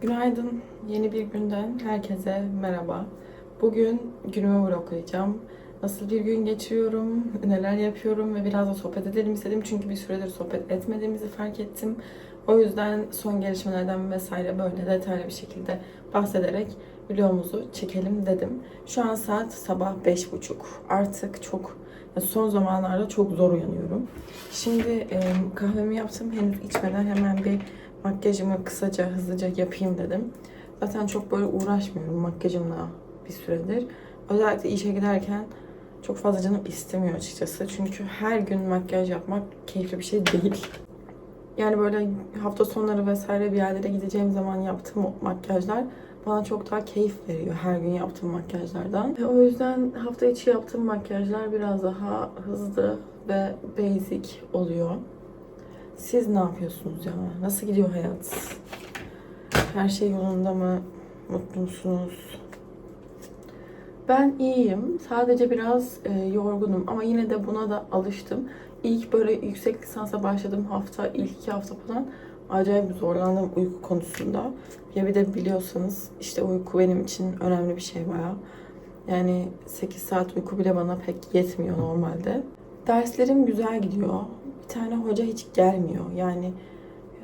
Günaydın. Yeni bir günden herkese merhaba. Bugün günümü vloglayacağım. Nasıl bir gün geçiriyorum, neler yapıyorum ve biraz da sohbet edelim istedim. Çünkü bir süredir sohbet etmediğimizi fark ettim. O yüzden son gelişmelerden vesaire böyle detaylı bir şekilde bahsederek videomuzu çekelim dedim. Şu an saat sabah 5.30. Artık çok son zamanlarda çok zor uyanıyorum. Şimdi e, kahvemi yaptım. Henüz içmeden hemen bir makyajımı kısaca hızlıca yapayım dedim. Zaten çok böyle uğraşmıyorum makyajımla bir süredir. Özellikle işe giderken çok fazla canım istemiyor açıkçası. Çünkü her gün makyaj yapmak keyifli bir şey değil. Yani böyle hafta sonları vesaire bir yerlere gideceğim zaman yaptığım makyajlar bana çok daha keyif veriyor her gün yaptığım makyajlardan. Ve o yüzden hafta içi yaptığım makyajlar biraz daha hızlı ve basic oluyor. Siz ne yapıyorsunuz ya? Nasıl gidiyor hayat? Her şey yolunda mı? Mutlu musunuz? Ben iyiyim. Sadece biraz e, yorgunum ama yine de buna da alıştım. İlk böyle yüksek lisansa başladığım hafta, ilk iki hafta falan acayip zorlandım uyku konusunda. Ya bir de biliyorsanız işte uyku benim için önemli bir şey bayağı. Yani 8 saat uyku bile bana pek yetmiyor normalde. Derslerim güzel gidiyor. Tane hoca hiç gelmiyor. Yani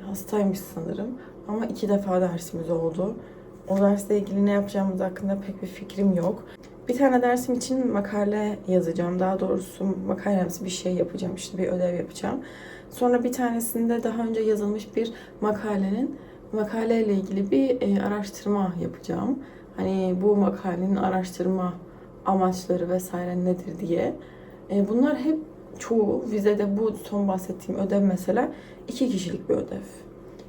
hastaymış sanırım. Ama iki defa dersimiz oldu. O dersle ilgili ne yapacağımız hakkında pek bir fikrim yok. Bir tane dersim için makale yazacağım. Daha doğrusu makalemsi bir şey yapacağım. İşte bir ödev yapacağım. Sonra bir tanesinde daha önce yazılmış bir makalenin makaleyle ilgili bir e, araştırma yapacağım. Hani bu makalenin araştırma amaçları vesaire nedir diye. E, bunlar hep çoğu vizede bu son bahsettiğim ödev mesela iki kişilik bir ödev.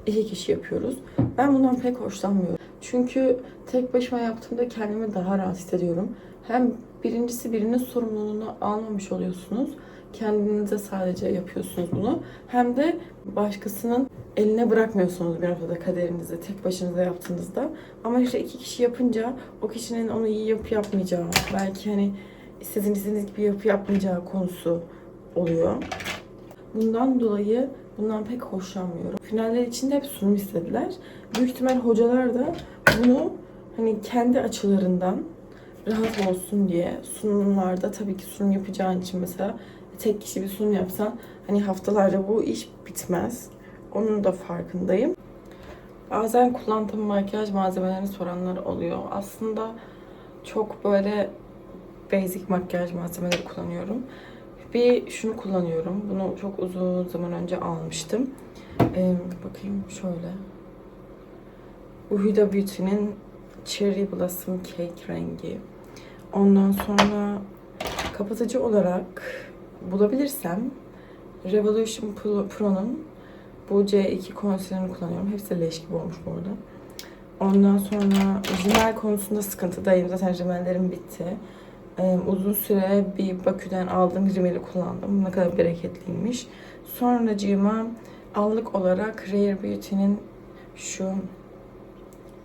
İki kişi yapıyoruz. Ben bundan pek hoşlanmıyorum. Çünkü tek başıma yaptığımda kendimi daha rahat hissediyorum. Hem birincisi birinin sorumluluğunu almamış oluyorsunuz. Kendinize sadece yapıyorsunuz bunu. Hem de başkasının eline bırakmıyorsunuz bir noktada kaderinizi tek başınıza yaptığınızda. Ama işte iki kişi yapınca o kişinin onu iyi yapı yapmayacağı, belki hani istediğiniz gibi yapı yapmayacağı konusu oluyor. Bundan dolayı bundan pek hoşlanmıyorum. Finaller için de hep sunum istediler. Büyük ihtimal hocalar da bunu hani kendi açılarından rahat olsun diye sunumlarda tabii ki sunum yapacağın için mesela tek kişi bir sunum yapsan hani haftalarca bu iş bitmez. Onun da farkındayım. Bazen kullandığım makyaj malzemelerini soranlar oluyor. Aslında çok böyle basic makyaj malzemeleri kullanıyorum. Bir şunu kullanıyorum. Bunu çok uzun zaman önce almıştım. Ee, bakayım şöyle. Bu Beauty'nin Cherry Blossom Cake rengi. Ondan sonra kapatıcı olarak bulabilirsem Revolution Pro'nun bu C2 konsilerini kullanıyorum. Hepsi leş gibi olmuş bu arada. Ondan sonra rimel konusunda sıkıntıdayım. Zaten rimellerim bitti. Ee, uzun süre bir Bakü'den aldığım rimeli kullandım. Ne kadar bereketliymiş. Sonracığıma allık olarak Rare Beauty'nin şu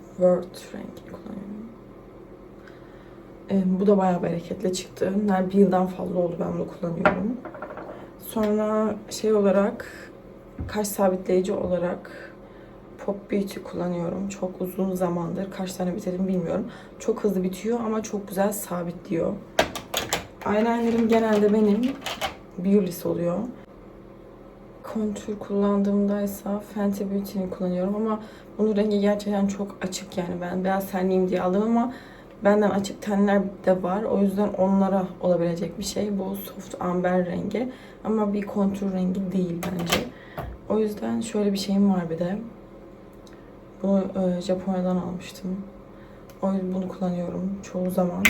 Word rengini kullanıyorum. Ee, bu da bayağı bereketli çıktı. Yani bir yıldan fazla oldu ben bunu kullanıyorum. Sonra şey olarak kaş sabitleyici olarak Pop Beauty kullanıyorum. Çok uzun zamandır. Kaç tane bitirdim bilmiyorum. Çok hızlı bitiyor ama çok güzel sabitliyor. Eyelinerim genelde benim Beauty's oluyor. Kontür kullandığımda ise Fenty Beauty'ni kullanıyorum ama bunun rengi gerçekten çok açık yani ben biraz tenliyim diye aldım ama benden açık tenler de var. O yüzden onlara olabilecek bir şey. Bu soft amber rengi ama bir kontür rengi değil bence. O yüzden şöyle bir şeyim var bir de. Bunu e, Japonya'dan almıştım. O yüzden bunu kullanıyorum çoğu zaman.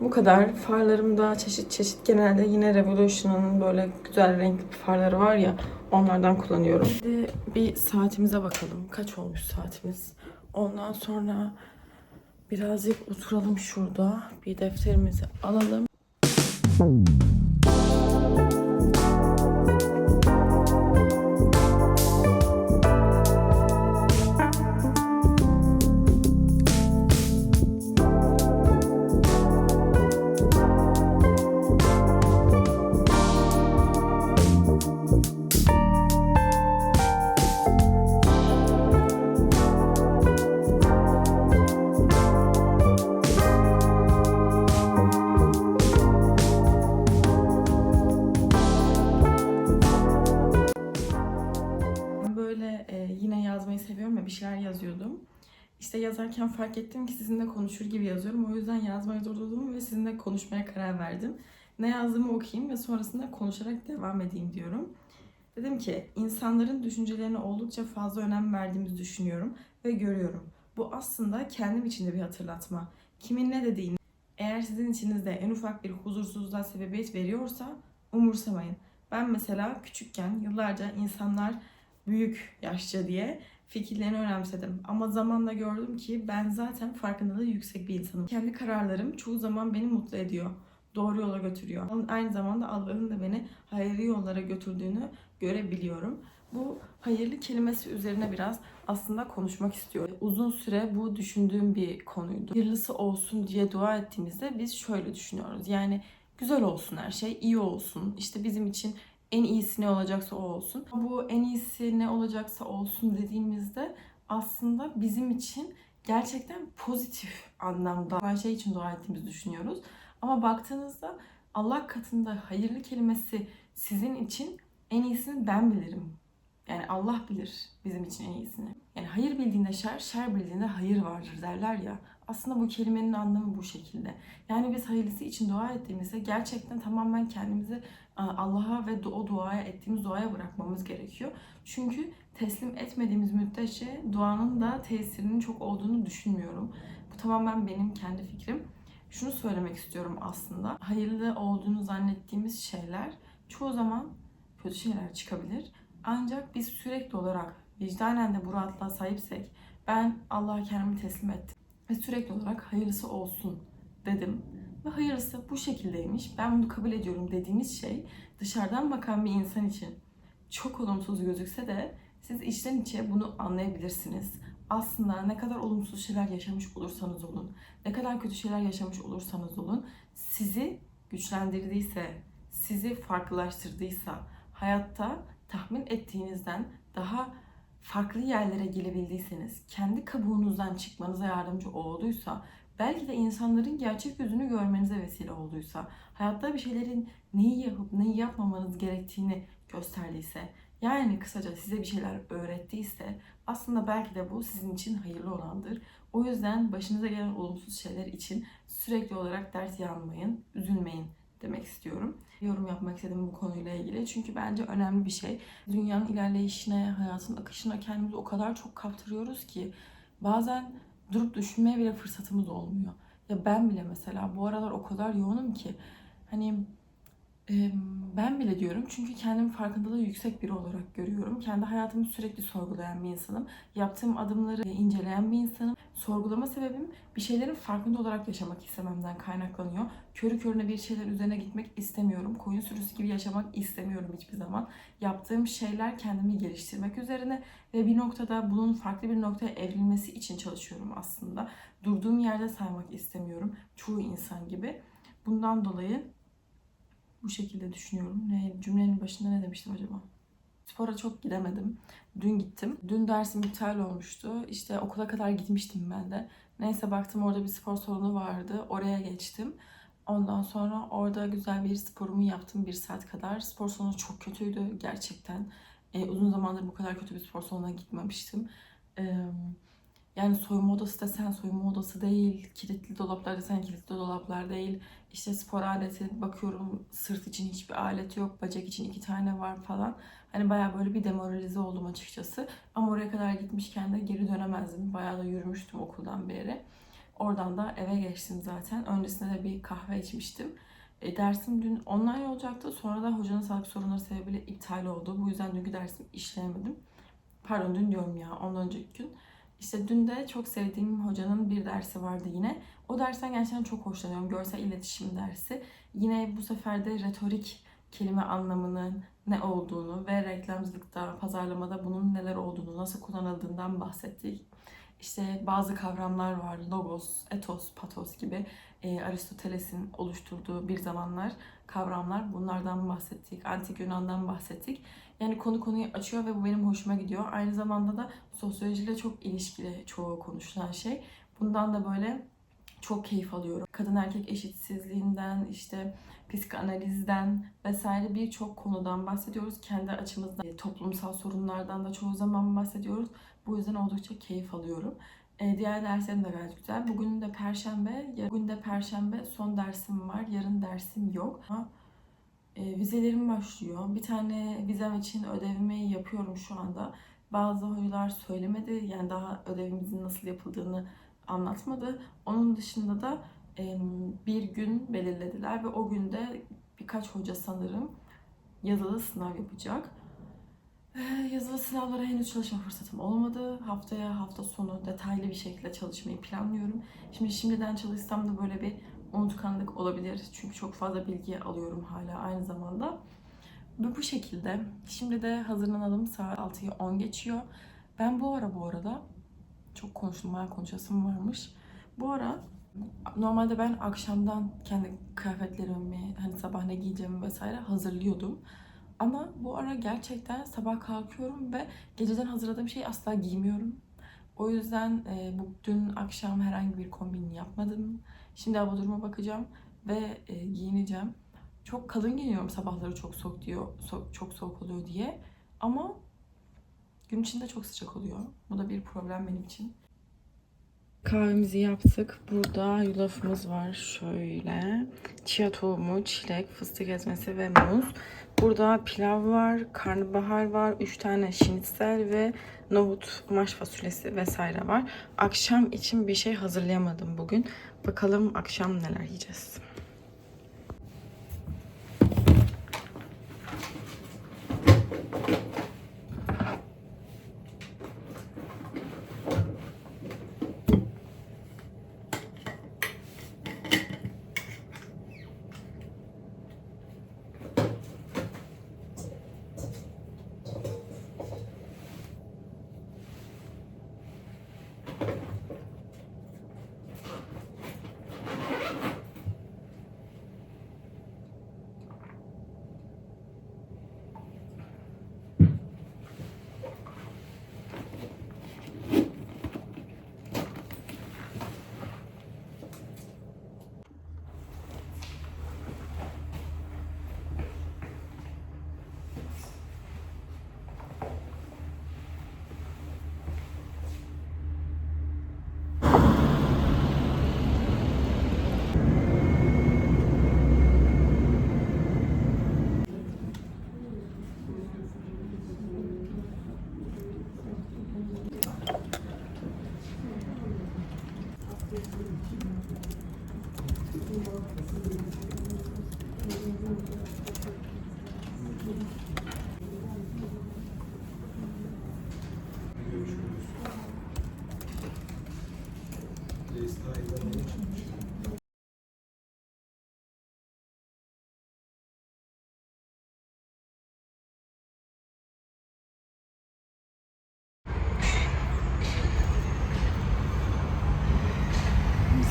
Bu kadar. Farlarımda çeşit çeşit genelde yine Revolution'ın böyle güzel renkli farları var ya onlardan kullanıyorum. Şimdi bir saatimize bakalım. Kaç olmuş saatimiz? Ondan sonra birazcık oturalım şurada. Bir defterimizi alalım. Yazarken fark ettim ki sizinle konuşur gibi yazıyorum. O yüzden yazmaya durdurdum ve sizinle konuşmaya karar verdim. Ne yazdığımı okuyayım ve sonrasında konuşarak devam edeyim diyorum. Dedim ki insanların düşüncelerine oldukça fazla önem verdiğimizi düşünüyorum ve görüyorum. Bu aslında kendim için de bir hatırlatma. Kimin ne dediğini eğer sizin içinizde en ufak bir huzursuzluğa sebebiyet veriyorsa umursamayın. Ben mesela küçükken yıllarca insanlar büyük yaşça diye fikirlerini önemsedim. Ama zamanla gördüm ki ben zaten farkındalığı yüksek bir insanım. Kendi kararlarım çoğu zaman beni mutlu ediyor. Doğru yola götürüyor. Aynı zamanda Allah'ın da beni hayırlı yollara götürdüğünü görebiliyorum. Bu hayırlı kelimesi üzerine biraz aslında konuşmak istiyorum. Uzun süre bu düşündüğüm bir konuydu. Hayırlısı olsun diye dua ettiğimizde biz şöyle düşünüyoruz. Yani güzel olsun her şey, iyi olsun. İşte bizim için en iyisi ne olacaksa o olsun. Bu en iyisi ne olacaksa olsun dediğimizde aslında bizim için gerçekten pozitif anlamda her şey için dua ettiğimizi düşünüyoruz. Ama baktığınızda Allah katında hayırlı kelimesi sizin için en iyisini ben bilirim. Yani Allah bilir bizim için en iyisini. Yani hayır bildiğinde şer, şer bildiğinde hayır vardır derler ya. Aslında bu kelimenin anlamı bu şekilde. Yani biz hayırlısı için dua ettiğimizde gerçekten tamamen kendimizi Allah'a ve o duaya ettiğimiz duaya bırakmamız gerekiyor. Çünkü teslim etmediğimiz müddetçe duanın da tesirinin çok olduğunu düşünmüyorum. Bu tamamen benim kendi fikrim. Şunu söylemek istiyorum aslında. Hayırlı olduğunu zannettiğimiz şeyler çoğu zaman kötü şeyler çıkabilir. Ancak biz sürekli olarak vicdanen de bu rahatlığa sahipsek ben Allah'a kendimi teslim ettim ve sürekli olarak hayırlısı olsun dedim. Ve hayırlısı bu şekildeymiş. Ben bunu kabul ediyorum dediğimiz şey dışarıdan bakan bir insan için çok olumsuz gözükse de siz içten içe bunu anlayabilirsiniz. Aslında ne kadar olumsuz şeyler yaşamış olursanız olun, ne kadar kötü şeyler yaşamış olursanız olun, sizi güçlendirdiyse, sizi farklılaştırdıysa, hayatta tahmin ettiğinizden daha farklı yerlere gelebildiyseniz, kendi kabuğunuzdan çıkmanıza yardımcı olduysa, belki de insanların gerçek yüzünü görmenize vesile olduysa, hayatta bir şeylerin neyi yapıp neyi yapmamanız gerektiğini gösterdiyse, yani kısaca size bir şeyler öğrettiyse aslında belki de bu sizin için hayırlı olandır. O yüzden başınıza gelen olumsuz şeyler için sürekli olarak ders yanmayın, üzülmeyin demek istiyorum. Yorum yapmak istedim bu konuyla ilgili. Çünkü bence önemli bir şey. Dünyanın ilerleyişine, hayatın akışına kendimizi o kadar çok kaptırıyoruz ki bazen durup düşünmeye bile fırsatımız olmuyor. Ya ben bile mesela bu aralar o kadar yoğunum ki hani ben bile diyorum çünkü kendimi farkındalığı yüksek biri olarak görüyorum. Kendi hayatımı sürekli sorgulayan bir insanım. Yaptığım adımları inceleyen bir insanım. Sorgulama sebebim bir şeylerin farkında olarak yaşamak istememden kaynaklanıyor. Körü körüne bir şeyler üzerine gitmek istemiyorum. Koyun sürüsü gibi yaşamak istemiyorum hiçbir zaman. Yaptığım şeyler kendimi geliştirmek üzerine ve bir noktada bunun farklı bir noktaya evrilmesi için çalışıyorum aslında. Durduğum yerde saymak istemiyorum. Çoğu insan gibi. Bundan dolayı bu şekilde düşünüyorum. Ne, cümlenin başında ne demiştim acaba? Spora çok gidemedim. Dün gittim. Dün dersim iptal olmuştu. İşte okula kadar gitmiştim ben de. Neyse baktım orada bir spor salonu vardı. Oraya geçtim. Ondan sonra orada güzel bir sporumu yaptım bir saat kadar. Spor salonu çok kötüydü gerçekten. Ee, uzun zamandır bu kadar kötü bir spor salonuna gitmemiştim. Ee, yani soyunma odası desen soyunma odası değil, kilitli dolaplar desen kilitli dolaplar değil. İşte spor aleti bakıyorum sırt için hiçbir alet yok, bacak için iki tane var falan. Hani bayağı böyle bir demoralize oldum açıkçası. Ama oraya kadar gitmişken de geri dönemezdim. Bayağı da yürümüştüm okuldan beri. Oradan da eve geçtim zaten. Öncesinde de bir kahve içmiştim. E, dersim dün online olacaktı. Sonra da hocanın sağlık sorunları sebebiyle iptal oldu. Bu yüzden dünkü dersim işleyemedim. Pardon dün diyorum ya ondan önceki gün. İşte dün de çok sevdiğim hocanın bir dersi vardı yine. O dersten gerçekten çok hoşlanıyorum. Görsel iletişim dersi. Yine bu sefer de retorik kelime anlamının ne olduğunu ve reklamcılıkta, pazarlamada bunun neler olduğunu, nasıl kullanıldığından bahsettik. İşte bazı kavramlar var. Logos, etos, patos gibi e, Aristoteles'in oluşturduğu bir zamanlar kavramlar. Bunlardan bahsettik. Antik Yunan'dan bahsettik. Yani konu konuyu açıyor ve bu benim hoşuma gidiyor. Aynı zamanda da sosyolojiyle çok ilişkili çoğu konuşulan şey. Bundan da böyle çok keyif alıyorum. Kadın erkek eşitsizliğinden, işte psikanalizden vesaire birçok konudan bahsediyoruz. Kendi açımızdan toplumsal sorunlardan da çoğu zaman bahsediyoruz. Bu yüzden oldukça keyif alıyorum. E, diğer derslerim de gayet güzel. Bugün de perşembe, bugün de perşembe son dersim var. Yarın dersim yok. Ama, e, vizelerim başlıyor. Bir tane vizem için ödevimi yapıyorum şu anda. Bazı hocalar söylemedi. Yani daha ödevimizin nasıl yapıldığını anlatmadı. Onun dışında da e, bir gün belirlediler ve o günde birkaç hoca sanırım yazılı sınav yapacak. Ee, Yazılı sınavlara henüz çalışma fırsatım olmadı. Haftaya hafta sonu detaylı bir şekilde çalışmayı planlıyorum. Şimdi şimdiden çalışsam da böyle bir unutkanlık olabilir. Çünkü çok fazla bilgi alıyorum hala aynı zamanda. Ve bu şekilde. Şimdi de hazırlanalım. Saat 6'yı 10 geçiyor. Ben bu ara bu arada çok konuştum, bayağı konuşasım varmış. Bu ara normalde ben akşamdan kendi kıyafetlerimi, hani sabah ne giyeceğimi vesaire hazırlıyordum. Ama bu ara gerçekten sabah kalkıyorum ve geceden hazırladığım şeyi asla giymiyorum. O yüzden e, bu dün akşam herhangi bir kombin yapmadım. Şimdi hava duruma bakacağım ve e, giyineceğim. Çok kalın giyiniyorum sabahları çok soğuk diyor, so- çok soğuk oluyor diye. Ama gün içinde çok sıcak oluyor. Bu da bir problem benim için. Kahvemizi yaptık. Burada yulafımız var şöyle. Chia tohumu, çilek, fıstık ezmesi ve muz. Burada pilav var, karnabahar var, 3 tane şinitsel ve nohut, kumaş fasulyesi vesaire var. Akşam için bir şey hazırlayamadım bugün. Bakalım akşam neler yiyeceğiz.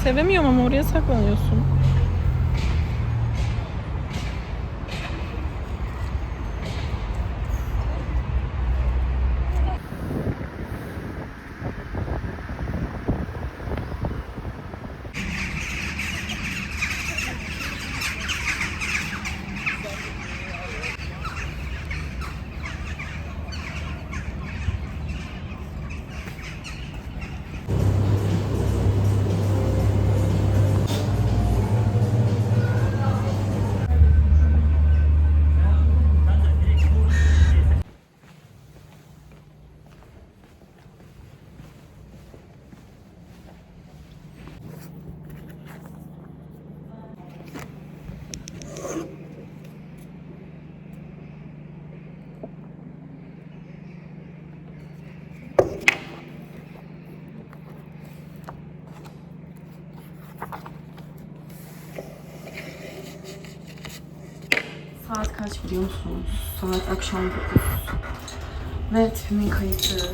Sevemiyorum ama oraya saklanıyorsun. Kaç biliyor musunuz? Saat akşam 9. Ve tipimin kayıtı.